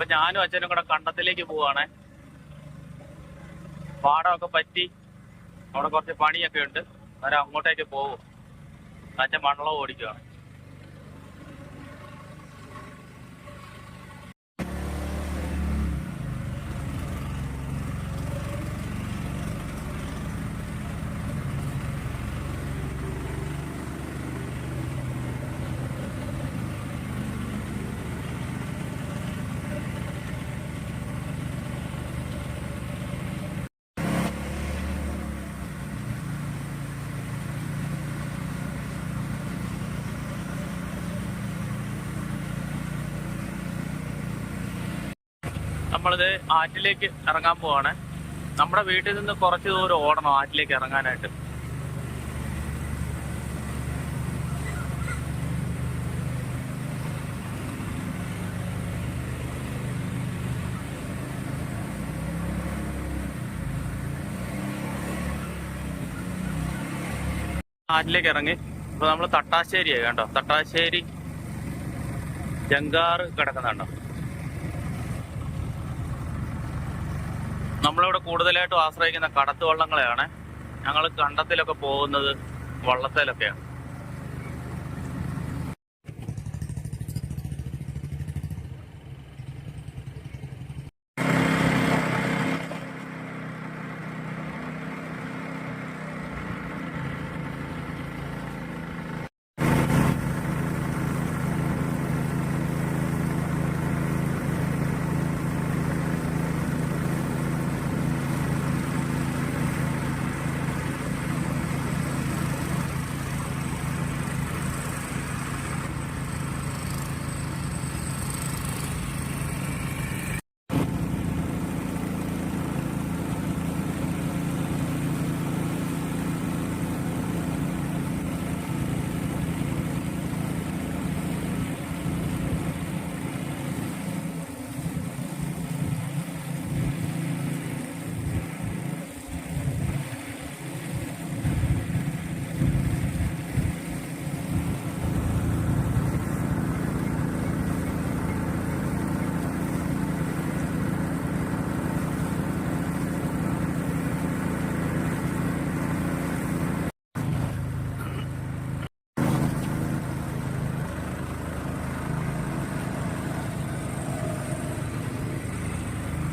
അപ്പൊ ഞാനും അച്ഛനും കൂടെ കണ്ടത്തിലേക്ക് പോവാണേ. പാടമൊക്കെ പറ്റി അവിടെ കുറച്ച് പണിയൊക്കെ ഉണ്ട്. അന്നേരം അങ്ങോട്ടേക്ക് പോകും അച്ഛൻ മണ്ണളവ് ഓടിക്കുകയാണ് നമ്മളിത് ആറ്റിലേക്ക് ഇറങ്ങാൻ പോവാണ്. നമ്മുടെ വീട്ടിൽ നിന്ന് കുറച്ച് ദൂരം ഓടണം ആറ്റിലേക്ക് ഇറങ്ങാനായിട്ട്. ആറ്റിലേക്ക് ഇറങ്ങി. ഇപ്പൊ നമ്മൾ തട്ടാശ്ശേരിയായി കേട്ടോ തട്ടാശ്ശേരി ജങ്കാറ് കിടക്കുന്നുണ്ടോ? നമ്മളിവിടെ കൂടുതലായിട്ടും ആശ്രയിക്കുന്ന കടത്ത് വള്ളങ്ങളെയാണ് ഞങ്ങൾ കണ്ടത്തിലൊക്കെ പോകുന്നത് വള്ളത്തേലൊക്കെയാണ്.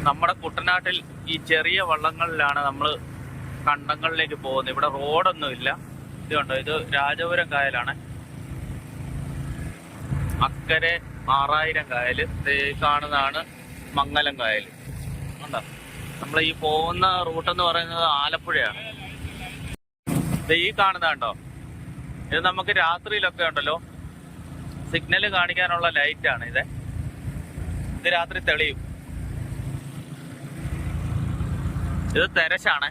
നമ്മുടെ കുട്ടനാട്ടിൽ ഈ ചെറിയ വള്ളങ്ങളിലാണ് നമ്മൾ കണ്ടങ്ങളിലേക്ക് പോകുന്നത്. ഇവിടെ റോഡൊന്നും ഇല്ല. ഇത് ഇത് രാജപുരം കായലാണ്. അക്കരെ ആറായിരം കായൽ കാണുന്നതാണ് മംഗലം കായൽ കണ്ടോ? നമ്മൾ ഈ പോകുന്ന റൂട്ട് എന്ന് പറയുന്നത് ആലപ്പുഴയാണ്. ദേ ഈ കാണുന്നതാണ്ടോ ഇത് നമുക്ക് രാത്രിയിലൊക്കെ ഉണ്ടല്ലോ. സിഗ്നൽ കാണിക്കാനുള്ള ലൈറ്റാണ് ഇത്. ഇത് രാത്രി തെളിയും. ഇത് തെരശാണ്.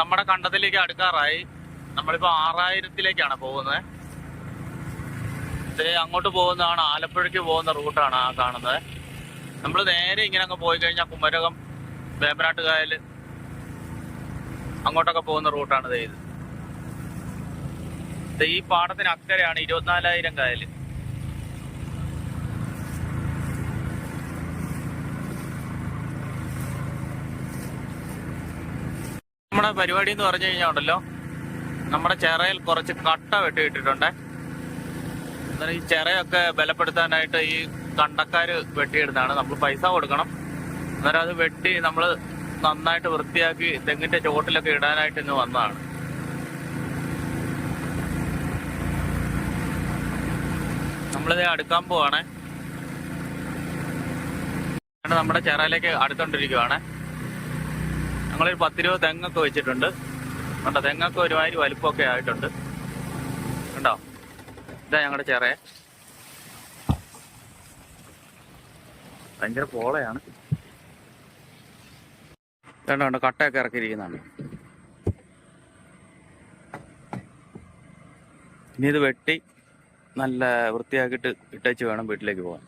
നമ്മുടെ കണ്ടത്തിലേക്ക് അടുക്കാറായി. നമ്മളിപ്പോ ആറായിരത്തിലേക്കാണ് പോകുന്നത്. അങ്ങോട്ട് പോകുന്നതാണ് ആലപ്പുഴയ്ക്ക് പോകുന്ന റൂട്ടാണ് ആ കാണുന്നത്. നമ്മൾ നേരെ ഇങ്ങനെ അങ്ങ് പോയി കഴിഞ്ഞാൽ കുമരകം വേമ്പനാട്ടുകായൽ അങ്ങോട്ടൊക്കെ പോകുന്ന റൂട്ടാണ് ഇത്. ഈ പാടത്തിന് അക്കരയാണ് ഇരുപത്തിനാലായിരം കായൽ നമ്മുടെ പരിപാടി എന്ന് പറഞ്ഞു കഴിഞ്ഞാൽ ഉണ്ടല്ലോ നമ്മുടെ ചിറയിൽ കുറച്ച് കട്ട വെട്ടിയിട്ടിട്ടുണ്ട്. അന്നേരം ഈ ചിറയൊക്കെ ബലപ്പെടുത്താനായിട്ട് ഈ കണ്ടക്കാർ വെട്ടിയിടുന്നതാണ് നമ്മൾ പൈസ കൊടുക്കണം. അന്നേരം അത് വെട്ടി നമ്മൾ നന്നായിട്ട് വൃത്തിയാക്കി തെങ്ങിന്റെ ചുവട്ടിലൊക്കെ ഇടാനായിട്ട് ഇന്ന് വന്നതാണ്. നമ്മളിത് അടുക്കാൻ പോവാണേ. നമ്മുടെ ചിറയിലേക്ക് അടുത്തോണ്ടിരിക്കുവാണേ. ഞങ്ങളൊരു പത്തിരുപത് തെങ്ങൊക്കെ വെച്ചിട്ടുണ്ട്. കണ്ടോ തെങ്ങൊക്കെ ഒരുമാതിരി വലുപ്പമൊക്കെ ആയിട്ടുണ്ട്. കണ്ടോ? ഇതാ ഞങ്ങളുടെ ചെറിയ ഭയങ്കര പോളയാണ് കണ്ടോ കണ്ടോ കട്ടയൊക്കെ ഇറക്കിയിരിക്കുന്നതാണ്. ഇനി ഇത് വെട്ടി നല്ല വൃത്തിയാക്കിയിട്ട് ഇട്ടേച്ച് വേണം വീട്ടിലേക്ക് പോകാൻ.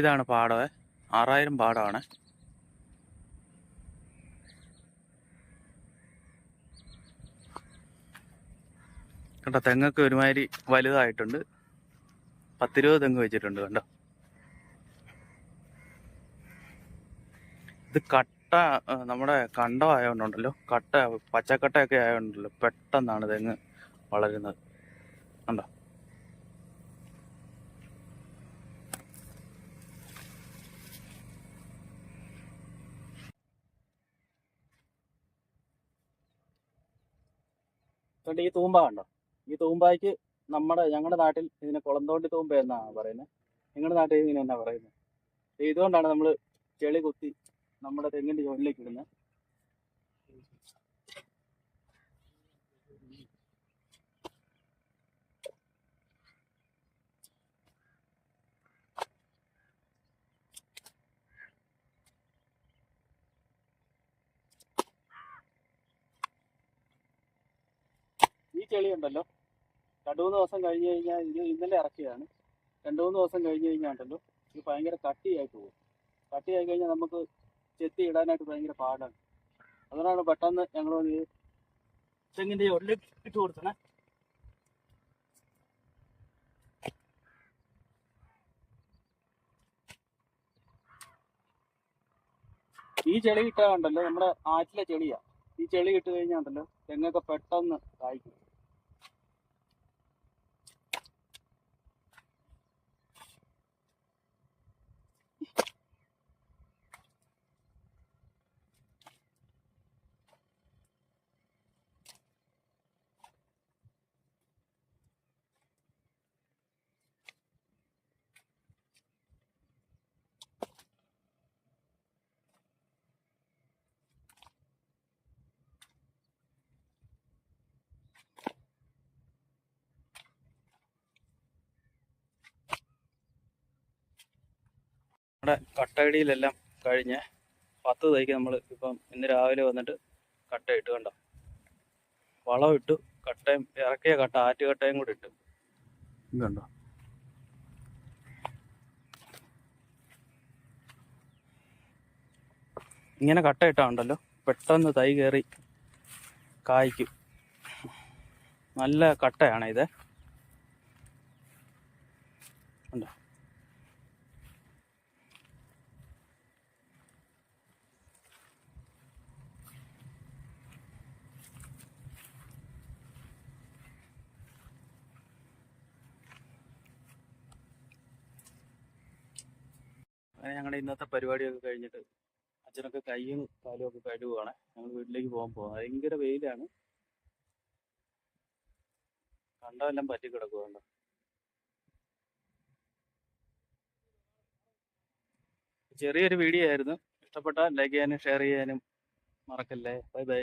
ഇതാണ് പാടവേ. ആറായിരം പാടമാണ് കണ്ടോ തെങ്ങൊക്കെ ഒരുമാതിരി വലുതായിട്ടുണ്ട്. പത്തിരുപത് തെങ്ങ് വെച്ചിട്ടുണ്ട് കണ്ടോ. ഇത് കട്ട നമ്മുടെ കണ്ടം കട്ട പച്ചക്കട്ടയൊക്കെ ആയതുകൊണ്ടല്ലോ പെട്ടെന്നാണ് തെങ്ങ് വളരുന്നത്. കണ്ടോ? കണ്ട്? ഈ തൂമ്പ കണ്ടോ? ഈ തൂമ്പായ്ക്ക് നമ്മുടെ ഞങ്ങളുടെ നാട്ടിൽ ഇതിനെ കുളന്തോണ്ടി തൂമ്പ എന്നാണ് പറയുന്നത് നിങ്ങളുടെ നാട്ടിൽ ഇതിനെ എന്നാ പറയുന്നത് ഇതുകൊണ്ടാണ് നമ്മൾ ചെളി കുത്തി നമ്മുടെ തെങ്ങിന്റെ ചോലിലേക്ക് ഇടുന്നത് ഈ ചെളി ഉണ്ടല്ലോ രണ്ടു മൂന്ന് ദിവസം കഴിഞ്ഞ് കഴിഞ്ഞാൽ ഇത് ഇന്നലെ ഇറക്കിയതാണ്. രണ്ടു മൂന്ന് ദിവസം കഴിഞ്ഞ് കഴിഞ്ഞാൽ ഉണ്ടല്ലോ ഇത് ഭയങ്കര കട്ടിയായി പോകും. കട്ടിയായി കഴിഞ്ഞാൽ നമുക്ക് ചെത്തി ഇടാനായിട്ട് ഭയങ്കര പാടാണ്. അതുകൊണ്ടാണ് പെട്ടെന്ന് ഞങ്ങൾ തെങ്ങിന്റെ ഉള്ളിൽ ഇട്ട് കൊടുത്തണേ. ഈ ചെളി കിട്ടാണ്ടല്ലോ നമ്മുടെ ആറ്റിലെ ചെളിയാ. ഈ ചെളി ഇട്ട് കഴിഞ്ഞാൽ തെങ്ങൊക്കെ പെട്ടെന്ന് കായ്ക്കും. നമ്മുടെ കട്ടയടിയിലെല്ലാം കഴിഞ്ഞ് പത്ത് തൈക്ക് നമ്മൾ ഇപ്പം ഇന്ന് രാവിലെ വന്നിട്ട് കട്ടയിട്ട് ഇട്ട് കണ്ടോ? വളം ഇട്ടു കട്ടയും ഇറക്കിയ കട്ട ആറ്റുകട്ടയും കൂടി ഇട്ടു. ഇതുണ്ടോ ഇങ്ങനെ കട്ട ഇട്ടാണ്ടല്ലോ പെട്ടെന്ന് തൈ കയറി കായ്ക്കും. നല്ല കട്ടയാണ് ഇത് കണ്ടോ അങ്ങനെ ഞങ്ങളുടെ ഇന്നത്തെ പരിപാടിയൊക്കെ കഴിഞ്ഞിട്ട് അച്ഛനൊക്കെ കൈയും കാലും ഒക്കെ കഴുകുവാണ് ഞങ്ങൾ വീട്ടിലേക്ക് പോകാൻ പോകാം ഭയങ്കര വെയിലാണ്. കണ്ടതെല്ലാം പറ്റി കിടക്കുന്നുണ്ട് ചെറിയൊരു വീഡിയോ ആയിരുന്നു. ഇഷ്ടപ്പെട്ടാൽ ലൈക്ക് ചെയ്യാനും ഷെയർ ചെയ്യാനും മറക്കല്ലേ. Bye bye